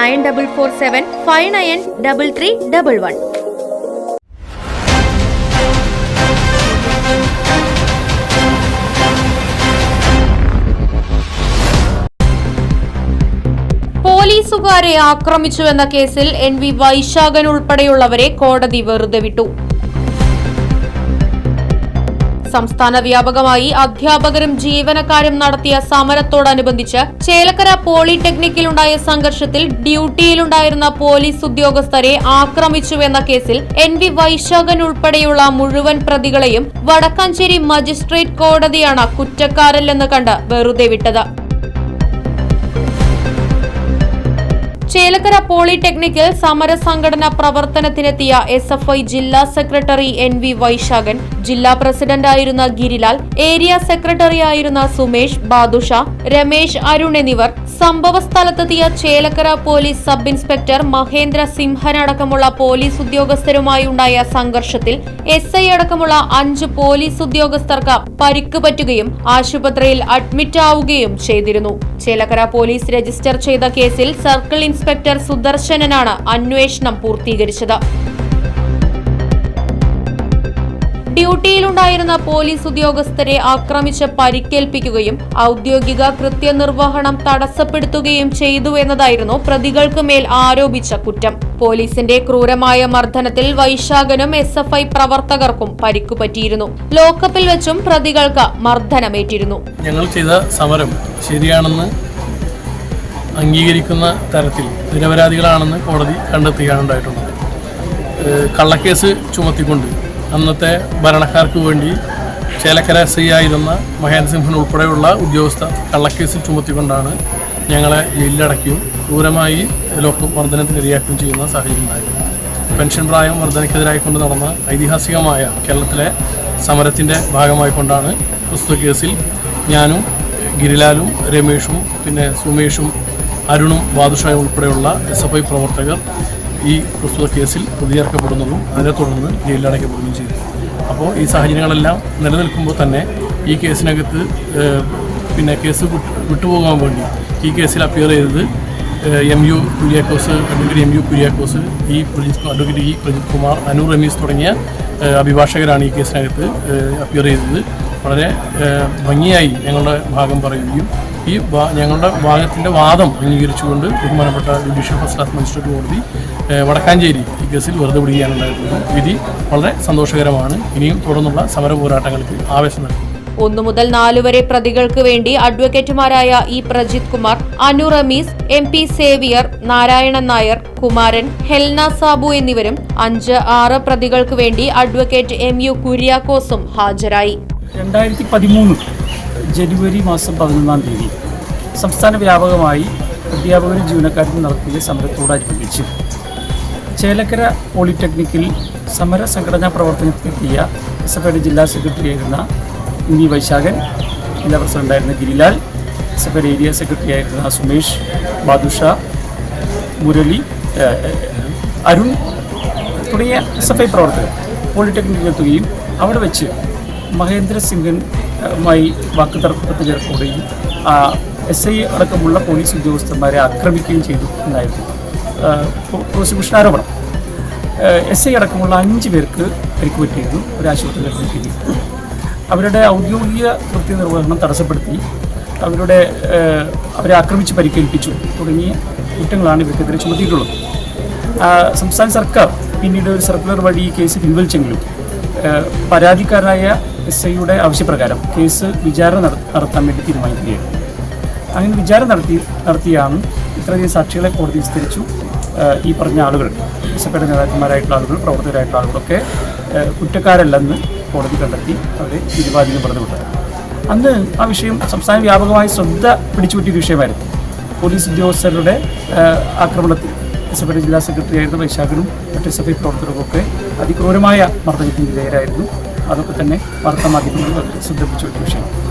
nine double four seven five nine double three double one. പോലീസുകാരെ ആക്രമിച്ചുവെന്ന കേസിൽ N V Vaisakhan ഉൾപ്പെടെയുള്ളവരെ കോടതി വെറുതെ വിട്ടു. സംസ്ഥാന വ്യാപകമായി അധ്യാപകരും ജീവനക്കാരും നടത്തിയ സമരത്തോടനുബന്ധിച്ച് ചേലക്കര പോളിടെക്നിക്കിലുണ്ടായ സംഘർഷത്തിൽ ഡ്യൂട്ടിയിലുണ്ടായിരുന്ന പോലീസ് ഉദ്യോഗസ്ഥരെ ആക്രമിച്ചുവെന്ന കേസിൽ എൻ വി വൈശാഖൻ ഉൾപ്പെടെയുള്ള മുഴുവൻ പ്രതികളെയും വടക്കാഞ്ചേരി മജിസ്ട്രേറ്റ് കോടതിയാണ് കുറ്റക്കാരല്ലെന്ന് കണ്ട് വെറുതെ വിട്ടത്. ചേലക്കര പോളിടെക്നിക്കിൽ സമരസംഘടന പ്രവർത്തനത്തിനെത്തിയ എസ് എഫ് ഐ ജില്ലാ സെക്രട്ടറി എൻ വി വൈശാഖൻ ജില്ലാ പ്രസിഡന്റായിരുന്ന ഗിരിലാൽ ഏരിയ സെക്രട്ടറി ആയിരുന്ന സുമേഷ് ബാദുഷ രമേശ് അരുൺ എന്നിവർ സംഭവ സ്ഥലത്തെത്തിയ Chelakkara police sub inspector Mahendra Simhan അടക്കമുള്ള പോലീസ് ഉദ്യോഗസ്ഥരുമായി ഉണ്ടായ സംഘർഷത്തിൽ എസ് ഐ അടക്കമുള്ള അഞ്ച് പോലീസ് ഉദ്യോഗസ്ഥർക്ക് പരിക്ക് പറ്റുകയും ആശുപത്രിയിൽ അഡ്മിറ്റ് ആവുകയും ചെയ്തിരുന്നു. ചേലക്കര പോലീസ് രജിസ്റ്റർ ചെയ്ത കേസിൽ സർക്കിൾ ഇൻസ്പെക്ടർ സുദർശനനാണ് അന്വേഷണം പൂർത്തീകരിച്ചത്. ഡ്യൂട്ടിയിലുണ്ടായിരുന്ന പോലീസ് ഉദ്യോഗസ്ഥരെ ആക്രമിച്ച് പരിക്കേൽപ്പിക്കുകയും ഔദ്യോഗിക കൃത്യനിർവഹണം തടസ്സപ്പെടുത്തുകയും ചെയ്തു എന്നതായിരുന്നു പ്രതികൾക്ക് മേൽ ആരോപിച്ച കുറ്റം. പോലീസിന്റെ ക്രൂരമായ മർദ്ദനത്തിൽ വൈശാഖനും എസ് എഫ് ഐ പ്രവർത്തകർക്കും പരിക്കുപറ്റിയിരുന്നു. ലോക്കപ്പിൽ വെച്ചും പ്രതികൾക്ക് മർദ്ദനമേറ്റിരുന്നു. ഞങ്ങൾ ചെയ്ത സമരം ശരിയാണെന്ന് അംഗീകരിക്കുന്ന തരത്തിൽ നിരപരാധികളാണെന്ന് കോടതി കണ്ടെത്തുകയാണുണ്ടായിട്ടുള്ളത്. കള്ളക്കേസ് ചുമത്തിക്കൊണ്ട് അന്നത്തെ ഭരണക്കാർക്ക് വേണ്ടി ചേലക്കര ഐ ആയിരുന്ന മഹേന്ദ്ര സിംഹൻ ഉൾപ്പെടെയുള്ള ഉദ്യോഗസ്ഥ കള്ളക്കേസ് ചുമത്തിക്കൊണ്ടാണ് ഞങ്ങളെ ജയിലിലടക്കുകയും ക്രൂരമായി ലോക്ക് മർദ്ദനത്തിനിരയാക്കുകയും ചെയ്യുന്ന സാഹചര്യം ഉണ്ടായിരുന്നു പെൻഷൻ പ്രായം വർധനയ്ക്കെതിരായിക്കൊണ്ട് നടന്ന ഐതിഹാസികമായ കേരളത്തിലെ സമരത്തിന്റെ ഭാഗമായിക്കൊണ്ടാണ് പ്രസ്തുത കേസിൽ ഞാനും ഗിരിലാലും രമേഷും പിന്നെ സുമേഷും അരുണും ബാദുഷായും ഉൾപ്പെടെയുള്ള എസ് എഫ് ഐ പ്രവർത്തകർ ഈ പ്രസ്തുത കേസിൽ പ്രതിചേർക്കപ്പെടുന്നതും അതിനെ തുടർന്ന് ജയിലിലടയ്ക്കപ്പെടുകയും ചെയ്തു. അപ്പോൾ ഈ സാഹചര്യങ്ങളെല്ലാം നിലനിൽക്കുമ്പോൾ തന്നെ ഈ കേസിനകത്ത് പിന്നെ കേസ് വിട്ട് വിട്ടുപോകാൻ വേണ്ടി ഈ കേസിൽ അപ്പിയർ ചെയ്തത് M U Kuriakose advocate M U Kuriakose E Prajith advocate E Prajith Kumar Anoor Ramees തുടങ്ങിയ അഭിഭാഷകരാണ് ഈ കേസിനകത്ത് അപ്പിയർ ചെയ്തത്. വളരെ ഭംഗിയായി ഞങ്ങളുടെ ഭാഗം പറയുകയും ഈ വാ- ഞങ്ങളുടെ ഭാഗത്തിന്റെ വാദം അംഗീകരിച്ചുകൊണ്ട് ബഹുമാനപ്പെട്ട ജുഡീഷ്യൽ ഫസ്റ്റ് ക്ലാസ് മജിസ്ട്രേറ്റ് കോടതി വടക്കാഞ്ചേരി ഈ കേസിൽ വെറുതെ വിടുകയാണ് ഉണ്ടായിട്ടുള്ളത് വിധി വളരെ സന്തോഷകരമാണ്. ഇനിയും തുടർന്നുള്ള സമര പോരാട്ടങ്ങൾക്ക് ആവേശം നൽകും. ഒന്നു മുതൽ നാലു വരെ പ്രതികൾക്ക് വേണ്ടി അഡ്വക്കേറ്റുമാരായ E. Prajith Kumar Anu Ramees M. P. Xavier Narayanan Nair Kumaran Helna Sabu എന്നിവരും അഞ്ച് ആറ് പ്രതികൾക്ക് വേണ്ടി അഡ്വക്കേറ്റ് എം. യു. കുര്യാക്കോസും ഹാജരായി. രണ്ടായിരത്തി പതിമൂന്ന് ജനുവരി മാസം പതിനൊന്നാം തീയതി സംസ്ഥാന വ്യാപകമായി അധ്യാപകരും ജീവനക്കാരും നടത്തിയ സമരത്തോടനുബന്ധിച്ച് ചേലക്കര പോളിടെക്നിക്കിൽ സമര സംഘടനാ പ്രവർത്തനത്തിലെത്തിയ എസ് എഫ് ഐയുടെ ജില്ലാ സെക്രട്ടറി ആയിരുന്ന ഇന്നി വൈശാഖൻ ജില്ലാ പ്രസിഡന്റായിരുന്ന ഗിരിലാൽ എസ് എഫ് ഐയുടെ ഏരിയ സെക്രട്ടറി ആയിരുന്ന സുമേഷ് ബാദുഷ മുരളി അരുൺ തുടങ്ങിയ എസ് എഫ് ഐ പ്രവർത്തകർ പോളിടെക്നിക്കിലെത്തുകയും അവിടെ വെച്ച് മഹേന്ദ്ര സിംഗനുമായി വാക്കുതർക്കത്തിൽ ഏർപ്പെടുകയും എസ് ഐ അടക്കമുള്ള പോലീസ് ഉദ്യോഗസ്ഥന്മാരെ ആക്രമിക്കുകയും ചെയ്തു എന്നായിരുന്നു പ്രോസിക്യൂഷൻ ആരോപണം എസ് ഐ അടക്കമുള്ള അഞ്ച് പേർക്ക് പരിക്ക് പറ്റിയിരുന്നു ഒരു ആശുപത്രിയിൽ അഡ്മിറ്റ് അവരുടെ ഔദ്യോഗിക കൃത്യനിർവഹണം തടസ്സപ്പെടുത്തി. അവരുടെ അവരെ ആക്രമിച്ച് പരിക്കേൽപ്പിച്ചു തുടങ്ങിയ കുറ്റങ്ങളാണ് ഇവർക്കെതിരെ ചുമത്തിയിട്ടുള്ളത്. സംസ്ഥാന സർക്കാർ പിന്നീട് ഒരു സർക്കുലർ വഴി ഈ കേസ് പിൻവലിച്ചെങ്കിലും പരാതിക്കാരനായ എസ് ഐയുടെ ആവശ്യപ്രകാരം കേസ് വിചാരണ നട- നടത്താൻ വേണ്ടി തീരുമാനിക്കുകയാണ്. അങ്ങനെ വിചാരണ നടത്തി നടത്തിയാണ് ഇത്രയധികം സാക്ഷികളെ കോടതി വിസ്തരിച്ചു. ഈ പറഞ്ഞ ആളുകൾ എസ്എഫ്ഐയുടെ നേതാക്കന്മാരായിട്ടുള്ള ആളുകൾ പ്രവർത്തകരായിട്ടുള്ള ആളുകളൊക്കെ കുറ്റക്കാരല്ലെന്ന് കോടതി കണ്ടെത്തി. അവരെ തിരുവാതിരം പറഞ്ഞു വിട്ടത് അന്ന് ആ വിഷയം സംസ്ഥാന വ്യാപകമായി ശ്രദ്ധ പിടിച്ചുപറ്റിയ ഒരു വിഷയമായിരുന്നു. പോലീസ് ഉദ്യോഗസ്ഥരുടെ ആക്രമണത്തിൽ. എസ് ജില്ലാ സെക്രട്ടറി ആയിരുന്ന വൈശാഖനും മറ്റ് എസ് എഫ് പ്രവർത്തകർക്കൊക്കെ അതിക്രൂരമായ മർദ്ദനത്തിന് വിധേയരായിരുന്നു അതൊക്കെ തന്നെ വാർത്താമാധ്യമങ്ങൾ ശ്രദ്ധിപ്പിച്ച ഒരു വിഷയം